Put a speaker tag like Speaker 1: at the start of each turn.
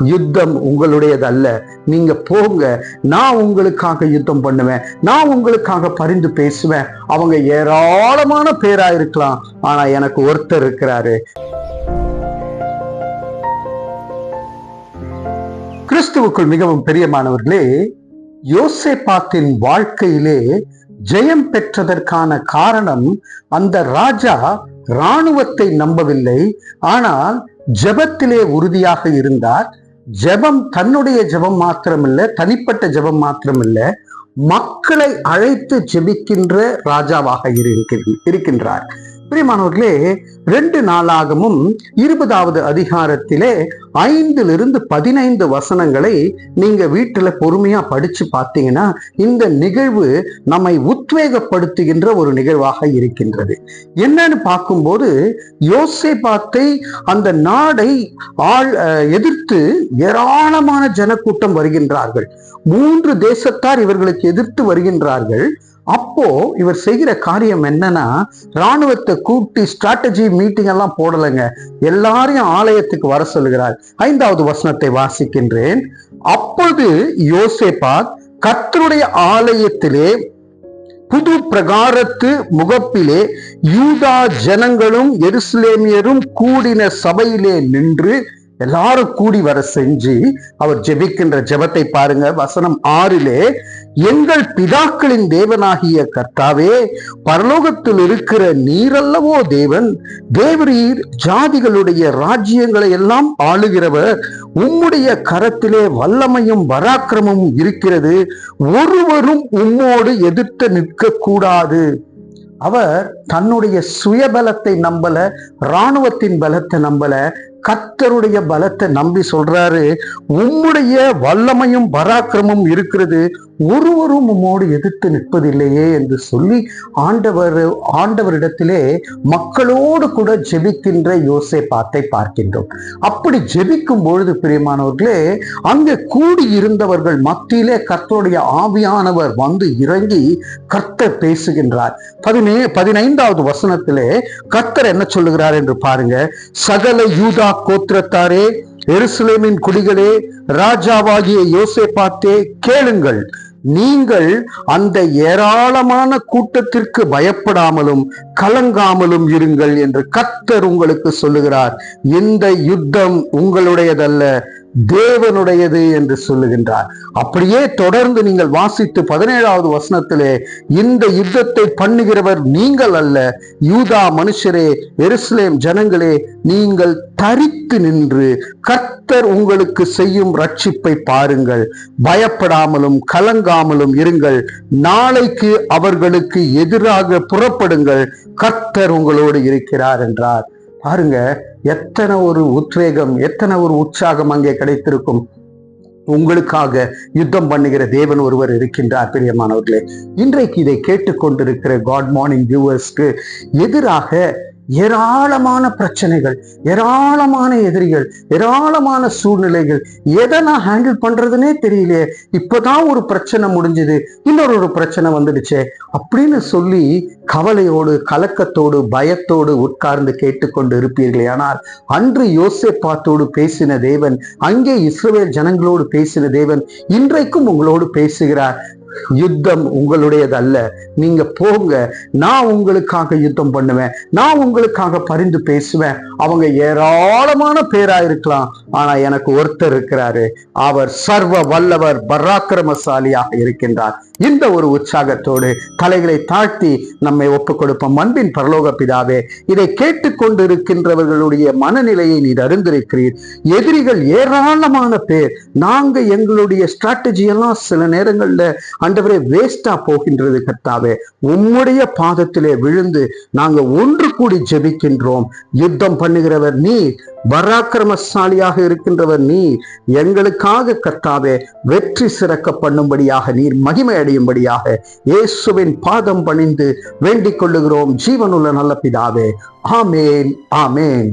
Speaker 1: யுத்தம் உங்களுடையது அல்ல நீங்க போங்க. நான் உங்களுக்காக யுத்தம் பண்ணுவேன். நான் உங்களுக்காக பரிந்து பேசுவேன். அவங்க ஏராளமான பேரா இருக்கலாம். ஆனா எனக்கு ஒருத்தர் இருக்கிறாரு. கிறிஸ்துவுக்குள் மிகவும் பிரியமானவர்களே யோசேபாத்தின் வாழ்க்கையிலே ஜெயம் பெற்றதற்கான காரணம் அந்த ராஜா இராணுவத்தை நம்பவில்லை. ஆனால் ஜெபத்திலே உறுதியாக இருந்தார். ஜெபம் தன்னுடைய ஜெபம் மாத்திரமில்ல தனிப்பட்ட ஜெபம் மாத்திரமில்ல மக்களை அழைத்து ஜெபிக்கின்ற ராஜாவாக இருக்கின்றார். பிரியமானவர்களே ரெண்டு நாளாகமும் இருபதாவது அதிகாரத்திலே ஐந்திலிருந்து பதினைந்து வசனங்களை நீங்க வீட்டுல பொறுமையா படிச்சு பார்த்தீங்கன்னா இந்த நிகழ்வு நம்மை உத்வேகப்படுத்துகின்ற ஒரு நிகழ்வாக இருக்கின்றது. என்னன்னு பார்க்கும்போது யோசேபாத்தை அந்த நாடை ஆள் எதிர்த்து ஏராளமான ஜனக்கூட்டம் வருகின்றார்கள். மூன்று தேசத்தார் இவர்களுக்கு எதிர்த்து வருகின்றார்கள். அப்போ இவர் செய்கிற காரியம் என்னன்னா ராணுவத்தை கூட்டி ஸ்ட்ராட்டஜி மீட்டிங் எல்லாம் போடலைங்க. எல்லாரையும் ஆலயத்துக்கு வர சொல்லுகிறார். ஐந்தாவது வசனத்தை வாசிக்கின்றேன். அப்பொழுது யோசேபாத் கத்தருடைய ஆலயத்திலே புது பிரகாரத்து முகப்பிலே யூதா ஜனங்களும் எருசலேமியரும் கூடின சபையிலே நின்று எல்லாரும் கூடி வர செஞ்சு அவர் ஜெபிக்கின்ற ஜெபத்தை பாருங்க. வசனம் ஆறிலே எங்கள் பிதாக்களின் தேவனாகிய கர்த்தாவே பரலோகத்தில் இருக்கிற நீரல்லவோ தேவன் தேவரீர் ஜாதிகளுடைய ராஜ்யங்களை எல்லாம் ஆளுகிறவர். உம்முடைய கரத்திலே வல்லமையும் பராக்கிரமும் இருக்கிறது. ஒருவரும் உம்மோடு எதிர்த்து நிற்க கூடாது அவர் தன்னுடைய சுயபலத்தை நம்பல இராணுவத்தின் பலத்தை நம்பல கர்த்தருடைய பலத்தை நம்பி சொல்றாரு உம்முடைய வல்லமையும் பராக்கிரமும் இருக்கிறது. ஒருவரும் உம்மோடு எதிர்த்து நிற்பதில்லையே என்று சொல்லி ஆண்டவர் ஆண்டவரிடத்திலே மக்களோடு கூட ஜெபிக்கின்ற யோசேப்பாத்தை பார்க்கின்றோம். அப்படி ஜெபிக்கும் பொழுது பிரியமானவர்களே அங்கே கூடி இருந்தவர்கள் மத்தியிலே கர்த்தருடைய ஆவியானவர் வந்து இறங்கி கர்த்தர் பேசுகின்றார். பதினே பதினைந்தாவது வசனத்திலே கர்த்தர் என்ன சொல்லுகிறார் என்று பாருங்க. சகல யூதா கோத்திரத்தாரே எருசலேமின் குடிகளே ராஜாவாகிய யோசேப்பாத்தே கேளுங்கள். நீங்கள் அந்த ஏராளமான கூட்டத்திற்கு பயப்படாமலும் கலங்காமலும் இருங்கள் என்று கத்தர் உங்களுக்கு சொல்லுகிறார். இந்த யுத்தம் உங்களுடையதல்ல. தேவனுடையது என்று சொல்லுகின்றார். அப்படியே தொடர்ந்து நீங்கள் வாசித்து பதினேழாவது வசனத்திலே இந்த யுத்தத்தை பண்ணுகிறவர் நீங்கள் அல்ல. யூதா மனுஷரே எருசலேம் ஜனங்களே நீங்கள் தரித்து நின்று கர்த்தர் உங்களுக்கு செய்யும் ரட்சிப்பை பாருங்கள். பயப்படாமலும் கலங்காமலும் இருங்கள். நாளைக்கு அவர்களுக்கு எதிராக புறப்படுங்கள். கர்த்தர் உங்களோடு இருக்கிறார் என்றார். பாருங்க எத்தனை ஒரு உத்வேகம் எத்தனை ஒரு உற்சாகம் அங்கே கிடைத்திருக்கும். உங்களுக்காக யுத்தம் பண்ணுகிற தேவன் ஒருவர் இருக்கின்றார் பிரியமானவர்களே. இன்றைக்கு இதை கேட்டுக்கொண்டிருக்கிற காட் மார்னிங் வியூவர்ஸ்க்கு எதிராக ஏராளமான பிரச்சனைகள் ஏராளமான எதிரிகள் ஏராளமான சூழ்நிலைகள் எதை நான் ஹேண்டில் பண்றதுனே தெரியலையே. இப்பதான் ஒரு பிரச்சனை முடிஞ்சது இன்னொரு ஒரு பிரச்சனை வந்துடுச்சே அப்படின்னு சொல்லி கவலையோடு கலக்கத்தோடு பயத்தோடு உட்கார்ந்து கேட்டுக்கொண்டு இருப்பீர்களே. ஆனால் அன்று யோசேப்பாத்தோடு பேசின தேவன் அங்கே இஸ்ரவேல் ஜனங்களோடு பேசின தேவன் இன்றைக்கும் உங்களோடு பேசுகிறார். யுத்தம் உங்களுடையது அல்ல நீங்க போங்க. நான் உங்களுக்காக யுத்தம் பண்ணுவேன். நான் உங்களுக்காக பரிந்து பேசுவேன். அவங்க ஏராளமான பேரா இருக்கலாம். ஆனா எனக்கு ஒருத்தர் இருக்கிறாரு. அவர் சர்வ வல்லவர் பராக்கிரமசாலியாக இருக்கின்றார். இந்த ஒரு உற்சாகத்தோடு தலைகளை தாழ்த்தி நம்மை ஒப்புக் கொடுப்போம் அன்பின் பரலோக பிதாவே இதை கேட்டுக்கொண்டிருக்கின்றவர்களுடைய மனநிலையை நீர் அறிந்திருக்கிறீர். எதிரிகள் ஏராளமான பேர். நாங்க எங்களுடைய ஸ்ட்ராட்டஜி எல்லாம் சில நேரங்கள்ல அண்டவரே வேஸ்டா போகின்றது கர்த்தாவே. உம்முடைய பாதத்திலே விழுந்து நாங்க ஒன்று கூடி ஜெபிக்கின்றோம். யுத்தம் பண்ணுகிறவர் நீர் பராக்கிரமசாலியாக இருக்கின்றவர் நீர் எங்களுக்காக கர்த்தாவே வெற்றி சிறக்க பண்ணும்படியாக நீர் மகிமை அடையும்படியாக இயேசுவின் பாதம் பணிந்து வேண்டிக் கொள்ளுகிறோம். ஜீவனுள்ள நல்ல பிதாவே. ஆமேன் ஆமேன்.